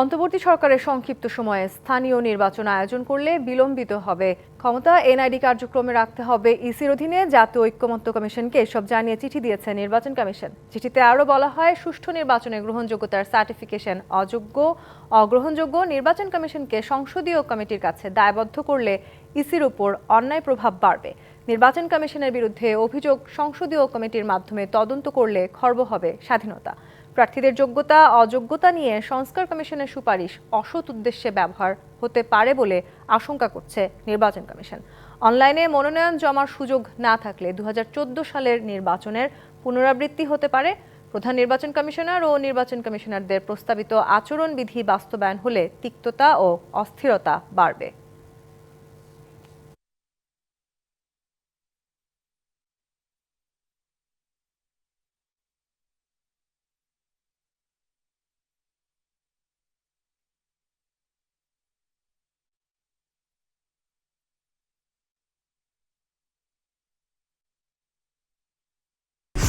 অন্তর্বর্তী সরকারের সংক্ষিপ্ত সময়ে স্থানীয় নির্বাচন আয়োজন করলে বিলম্বিত হবে। ক্ষমতা এনআইডি কার্যক্রমে রাখতে হবে ইসির অধীনে। জাতীয় ঐক্যমত্য কমিশনকে এসব জানিয়ে চিঠি দিয়েছে নির্বাচন কমিশন। চিঠিতে আরও বলা হয়, সুষ্ঠু নির্বাচনে গ্রহণযোগ্যতার সার্টিফিকেশন অযোগ্য, অগ্রহণযোগ্য নির্বাচন কমিশনকে সংসদীয় কমিটির কাছে দায়বদ্ধ করলে ইসির উপর অন্যায় প্রভাব বাড়বে। নির্বাচন কমিশনের বিরুদ্ধে অভিযোগ সংসদীয় কমিটির মাধ্যমে তদন্ত করলে খর্ব হবে স্বাধীনতা। প্রার্থীদের যোগ্যতা, অযোগ্যতা নিয়ে সংস্কার কমিশনের সুপারিশ অসৎ উদ্দেশ্যে ব্যবহার হতে পারে বলে আশঙ্কা করছে নির্বাচন কমিশন। অনলাইনে মনোনয়ন জমার সুযোগ না থাকলে দু হাজার চোদ্দ সালের নির্বাচনের পুনরাবৃত্তি হতে পারে। প্রধান নির্বাচন কমিশনার ও নির্বাচন কমিশনারদের প্রস্তাবিত আচরণবিধি বাস্তবায়ন হলে তিক্ততা ও অস্থিরতা বাড়বে।